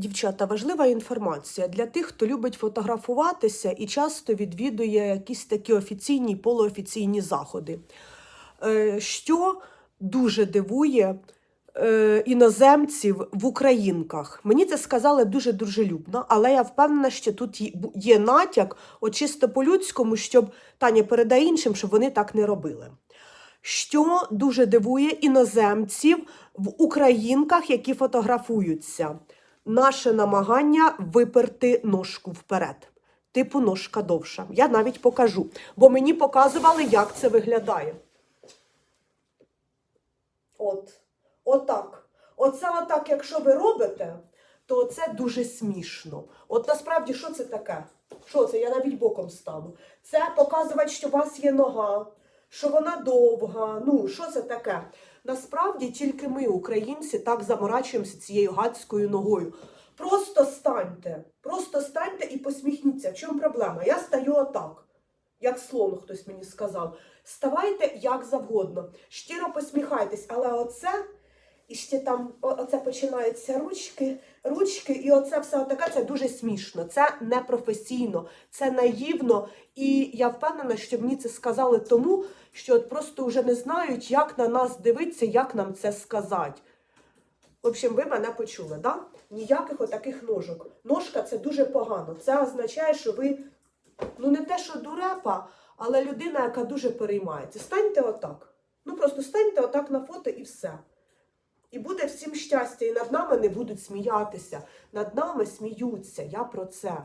Дівчата, важлива інформація для тих, хто любить фотографуватися і часто відвідує якісь такі офіційні полуофіційні заходи. Е, Що дуже дивує е, іноземців в українках. Мені це сказали дуже дружелюбно, але я впевнена, що тут є- натяк, от чисто по-людському, щоб Таня передай іншим, щоб вони так не робили. Що дуже дивує іноземців в українках, які фотографуються. Наше намагання виперти ножку вперед. Типу ножка довша. Я навіть покажу, бо мені показували, як це виглядає. От. Отак. Оце отак, якщо ви робите, то це дуже смішно. От насправді, що це таке? Що це? Я навіть боком стану. Це показувати, що у вас є нога, що вона довга. Ну, що це таке? Насправді тільки ми, українці, так заморачуємося цією гадською ногою. Просто станьте, просто станьте і посміхніться. В чому проблема? Я стаю отак, як слон, хтось мені сказав. Ставайте як завгодно, щиро посміхайтесь, але оце. І ще там оце починаються ручки, ручки, і оце все отаке, це дуже смішно, це непрофесійно, це наївно. І я впевнена, що мені це сказали тому, що от просто вже не знають, як на нас дивитися, як нам це сказати. В общем, ви мене почули, да? Ніяких отаких ножок. Ножка це дуже погано. Це означає, що ви, ну не те, що дурепа, але людина, яка дуже переймається. Станьте отак. Ну просто станьте отак на фото і все. І буде всім щастя, і над нами не будуть сміятися. Над нами сміються. Я про це.